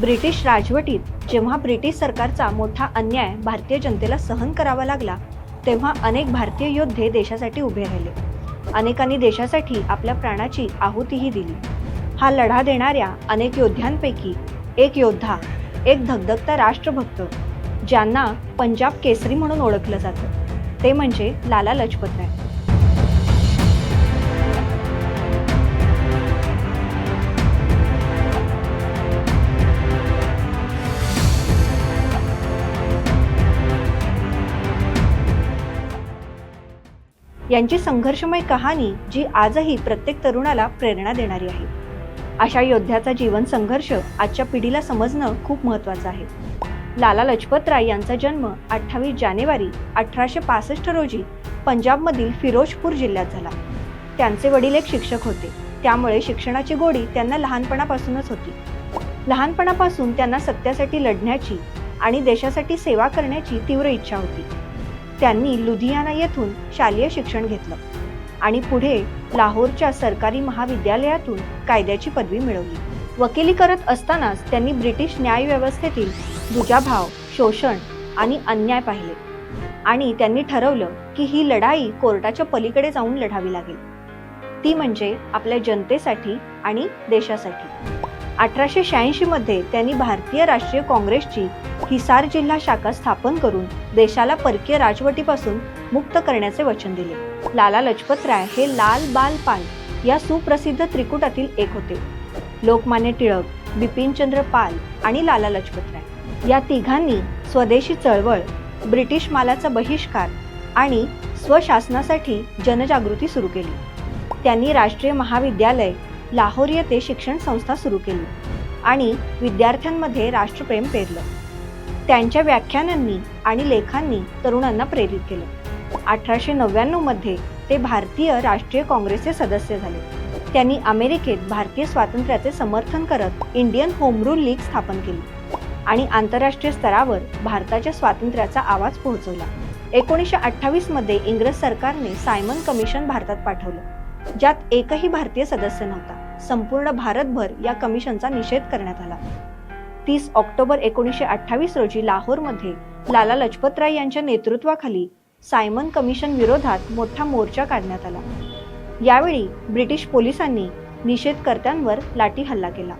British राजवटीत जेव्हा British सरकारचा मोठा अन्याय भारतीय जनतेला सहन करावा लागला तेव्हा अनेक भारतीय योद्धे देशासाठी उभे राहिले. अनेकांनी देशासाठी आपल्या प्राणाची आहुतीही दिली. हा लढा देणाऱ्या अनेक योद्ध्यांपैकी एक योद्धा एक धगधगता राष्ट्रभक्त ज्यांना पंजाब केसरी म्हणून ओळखलं जातं. ते म्हणजे लाला लजपतराय यांची संघर्षमय कहाणी जी आजही प्रत्येक तरुणाला प्रेरणा देणारी आहे. अशा योद्ध्याचा जीवन संघर्ष आजच्या पिढीला समजणं खूप महत्त्वाचं आहे. लाला लजपत राय यांचा जन्म अठ्ठावीस जानेवारी अठराशे पासष्ट रोजी पंजाबमधील फिरोजपूर जिल्ह्यात झाला. त्यांचे वडील एक शिक्षक होते. त्यामुळे शिक्षणाची गोडी त्यांना लहानपणापासूनच होती. लहानपणापासून त्यांना सत्यासाठी लढण्याची आणि देशासाठी सेवा करण्याची तीव्र इच्छा होती. त्यांनी लुधियाना येथून शालेय शिक्षण घेतलं आणि पुढे लाहोरच्या सरकारी महाविद्यालयातून कायद्याची पदवी मिळवली. वकिली करत असतानाच त्यांनी ब्रिटिश न्यायव्यवस्थेतील दुजाभाव शोषण आणि अन्याय पाहिले. आणि त्यांनी ठरवलं की ही लढाई कोर्टाच्या पलीकडे जाऊन लढावी लागेल. ती म्हणजे आपल्या जनतेसाठी आणि देशासाठी. अठराशे शहाऐंशी मध्ये त्यांनी भारतीय राष्ट्रीय काँग्रेसची हिसार जिल्हा शाखा स्थापन करून देशाला परकीय राजवटीपासून मुक्त करण्याचे वचन दिले. लाला लजपत राय हे लाल बाल पाल या सुप्रसिद्ध त्रिकुटातील एक होते. लोकमान्य टिळक बिपिनचंद्र पाल आणि लाला लजपत राय. या तिघांनी स्वदेशी चळवळ ब्रिटिश मालाचा बहिष्कार आणि स्वशासनासाठी जनजागृती सुरू केली. त्यांनी राष्ट्रीय महाविद्यालय लाहोर येथे शिक्षण संस्था सुरू केली आणि विद्यार्थ्यांमध्ये राष्ट्रप्रेम पेरलं. त्यांच्या व्याख्यानांनी आणि लेखांनी तरुणांना प्रेरित केलं. अठराशे नव्याण्णवमध्ये ते भारतीय राष्ट्रीय काँग्रेसचे सदस्य झाले. त्यांनी अमेरिकेत भारतीय स्वातंत्र्याचे समर्थन करत इंडियन होम रूल लीग स्थापन केली आणि आंतरराष्ट्रीय स्तरावर भारताच्या स्वातंत्र्याचा आवाज पोहोचवला. एकोणीसशे अठ्ठावीसमध्ये इंग्रज सरकारने सायमन कमिशन भारतात पाठवलं ज्यात एकही भारतीय सदस्य नव्हता. संपूर्ण भारतभर या कमिशनचा निषेध करण्यात आला. तीस ऑक्टोबर एकोणीसशे अठ्ठावीस रोजी लाहोरमध्ये लाला लजपतराय यांच्या नेतृत्वाखाली सायमन कमिशन विरोधात मोठा मोर्चा काढण्यात आला. यावेळी ब्रिटिश पोलिसांनी निषेधकर्त्यांवर लाठी हल्ला केला.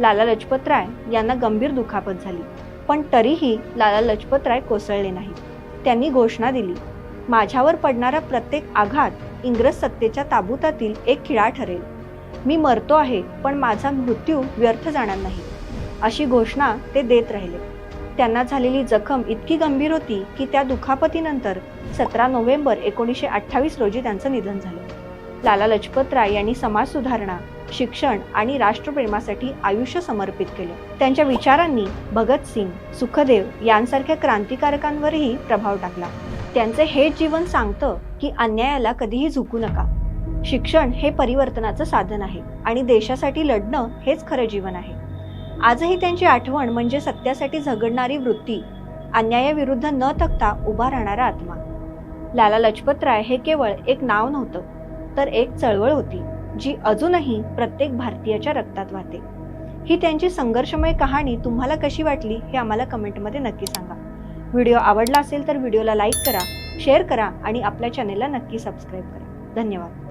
लाला लजपतराय यांना गंभीर दुखापत झाली पण तरीही लाला लजपतराय कोसळले नाही त्यांनी घोषणा दिली माझ्यावर पडणारा प्रत्येक आघात इंग्रज सत्तेच्या ताबुतातील एक खिळा ठरेल. मी मरतो आहे पण माझा मृत्यू व्यर्थ जाणार नाही. अशी घोषणा ते देत राहिले. त्यांना झालेली जखम इतकी गंभीर होती की त्या दुखापतीनंतर सतरा नोव्हेंबर एकोणीसशे अठ्ठावीस रोजी त्यांचं निधन झालं. लाला लजपत राय यांनी समाज सुधारणा शिक्षण आणि राष्ट्रप्रेमासाठी आयुष्य समर्पित केले. त्यांच्या विचारांनी भगतसिंग सुखदेव यांसारख्या क्रांतिकारकांवरही प्रभाव टाकला. त्यांचे हे जीवन सांगतं की अन्यायाला कधीही झुकू नका. शिक्षण हे परिवर्तनाचं साधन आहे आणि देशासाठी लढणं हेच खरं जीवन आहे. आजही त्यांची आठवण म्हणजे सत्यासाठी झगडणारी वृत्ती. अन्यायाविरुद्ध न थकता उभा राहणारा आत्मा. लाला लजपत राय हे केवळ एक नाव नव्हतं तर एक चळवळ होती जी अजूनही प्रत्येक भारतीयाच्या रक्तात वाहते. ही त्यांची संघर्षमय कहाणी तुम्हाला कशी वाटली हे आम्हाला कमेंटमध्ये नक्की सांगा. व्हिडिओ आवडला असेल तर व्हिडिओला लाईक करा शेअर करा आणि आपल्या चॅनेलला नक्की सबस्क्राईब करा. धन्यवाद.